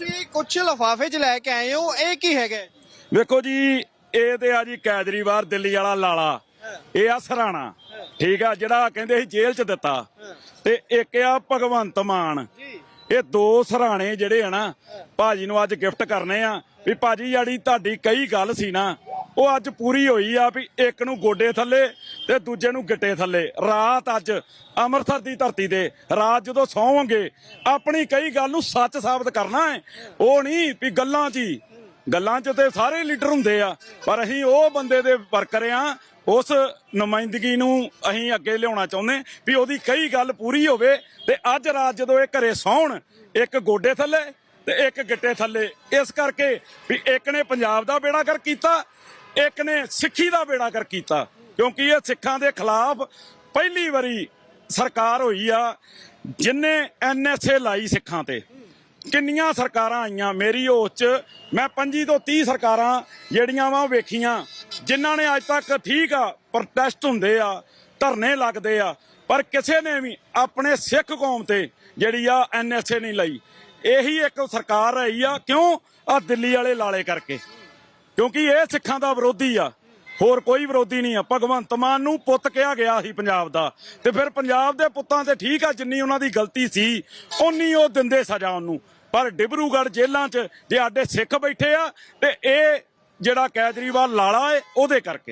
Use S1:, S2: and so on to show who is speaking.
S1: ਤੁਸੀਂ ਕੁਝ ਲਫਾਫੇ 'ਚ ਲੈ ਕੇ ਆਏ ਹੋ ਇਹ ਕੀ ਹੈਗਾ?
S2: ਵੇਖੋ ਜੀ ਇਹ ਤੇ ਆ ਜੀ ਕੈਜਰੀਵਾਲ ਦਿੱਲੀ ਵਾਲਾ ਲਾਲਾ। ਇਹ ਆ ਸਰਾਣਾ। ਠੀਕ ਆ ਜਿਹੜਾ ਕਹਿੰਦੇ ਸੀ ਜੇਲ੍ਹ 'ਚ ਦਿੱਤਾ। ਤੇ ਇੱਕ ਆ ਭਗਵੰਤ ਮਾਨ। ਇਹ ਦੋ ਸਰਾਣੇ ਜਿਹੜੇ ਆ ਨਾ ਭਾਜੀ ਨੂੰ ਅੱਜ ਗਿਫਟ ਕਰਨੇ ਆ। ਵੀ ਭਾਜੀ ਜਿਹੜੀ ਤੁਹਾਡੀ ਕਈ ਗੱਲ ਸੀ ਨਾ ਉਹ ਅੱਜ ਪੂਰੀ ਹੋਈ ਆ ਵੀ ਇੱਕ ਨੂੰ ਗੋਡੇ ਥੱਲੇ ਤੇ ਦੂਜੇ ਨੂੰ ਗਿੱਟੇ ਥੱਲੇ। ਰਾਤ ਅੱਜ ਅੰਮ੍ਰਿਤਸਰ ਦੀ ਧਰਤੀ ਤੇ, ਰਾਤ ਜਦੋਂ ਸੌਂਗੇ ਆਪਣੀ ਕਈ ਗੱਲ ਨੂੰ ਸੱਚ ਸਾਬਤ ਕਰਨਾ ਹੈ। ਉਹ ਨਹੀਂ ਵੀ ਗੱਲਾਂ 'ਚ ਹੀ। ਗੱਲਾਂ 'ਚ ਤੇ ਸਾਰੇ ਲੀਡਰ ਹੁੰਦੇ ਆ, ਪਰ ਅਸੀਂ ਉਹ ਬੰਦੇ ਦੇ ਵਰਕਰ ਆ ਉਸ ਨੁਮਾਇੰਦਗੀ ਨੂੰ ਅਸੀਂ ਅੱਗੇ ਲਿਆਉਣਾ ਚਾਹੁੰਦੇ ਵੀ ਉਹਦੀ ਕਈ ਗੱਲ ਪੂਰੀ ਹੋਵੇ ਤੇ ਅੱਜ ਰਾਤ ਜਦੋਂ ਇਹ ਘਰੇ ਸੌਣ, ਇੱਕ ਗੋਡੇ ਥੱਲੇ ਤੇ ਇੱਕ ਗਿੱਟੇ ਥੱਲੇ। ਇਸ ਕਰਕੇ ਵੀ ਇੱਕ ਨੇ ਪੰਜਾਬ ਦਾ ਬੇੜਾ ਕਰ ਕੀਤਾ, ਇੱਕ ਨੇ ਸਿੱਖੀ ਦਾ ਬੇੜਾ ਕਰ ਕੀਤਾ। ਕਿਉਂਕਿ ਇਹ ਸਿੱਖਾਂ ਦੇ ਖਿਲਾਫ ਪਹਿਲੀ ਵਾਰੀ ਸਰਕਾਰ ਹੋਈ ਆ, ਜਿਨੇ ਐਨਐਸਏ ਲਾਈ ਸਿੱਖਾਂ ਤੇ। ਕਿੰਨੀਆਂ ਸਰਕਾਰਾਂ ਆਈਆਂ, ਮੇਰੀ ਹੋਸ਼ 'ਚ ਮੈਂ 25 ਤੋਂ 30 ਸਰਕਾਰਾਂ ਜਿਹੜੀਆਂ ਵਾ ਵੇਖੀਆਂ, ਜਿਨ੍ਹਾਂ ਨੇ ਅੱਜ ਤੱਕ ਠੀਕ ਆ, ਪ੍ਰੋਟੈਸਟ ਹੁੰਦੇ ਆ, ਧਰਨੇ ਲੱਗਦੇ ਆ, ਪਰ ਕਿਸੇ ਨੇ ਵੀ ਆਪਣੇ ਸਿੱਖ ਕੌਮ ਤੇ ਜਿਹੜੀ ਆ ਐਨਐਸਏ ਨਹੀਂ ਲਈ। ਇਹੀ ਇੱਕ ਸਰਕਾਰ ਰਹੀ ਆ, ਕਿਉਂ? ਆ ਦਿੱਲੀ ਵਾਲੇ ਲਾਲੇ ਕਰਕੇ। ਕਿਉਂਕਿ ਇਹ ਸਿੱਖਾਂ ਦਾ ਵਿਰੋਧੀ ਆ। ਹੋਰ ਕੋਈ ਵਿਰੋਧੀ ਨਹੀਂ ਆ। ਭਗਵੰਤ ਮਾਨ ਨੂੰ ਪੁੱਤ ਕਿਹਾ ਗਿਆ ਸੀ ਪੰਜਾਬ ਦਾ। ਤੇ ਫਿਰ ਪੰਜਾਬ ਦੇ ਪੁੱਤਾਂ ਤੇ ਠੀਕ ਆ, ਜਿੰਨੀ ਉਹਨਾਂ ਦੀ ਗਲਤੀ ਸੀ ਉਨੀ ਉਹ ਦਿੰਦੇ ਸਜ਼ਾ ਉਹਨੂੰ। ਪਰ ਡਿਬਰੂਗੜ੍ਹ ਜੇਲ੍ਹਾਂ 'ਚ ਜੇ ਸਾਡੇ ਸਿੱਖ ਬੈਠੇ ਆ, ਤੇ ਇਹ ਜਿਹੜਾ ਕੇਜਰੀਵਾਲ ਲਾਲਾ ਏ, ਉਹਦੇ ਕਰਕੇ।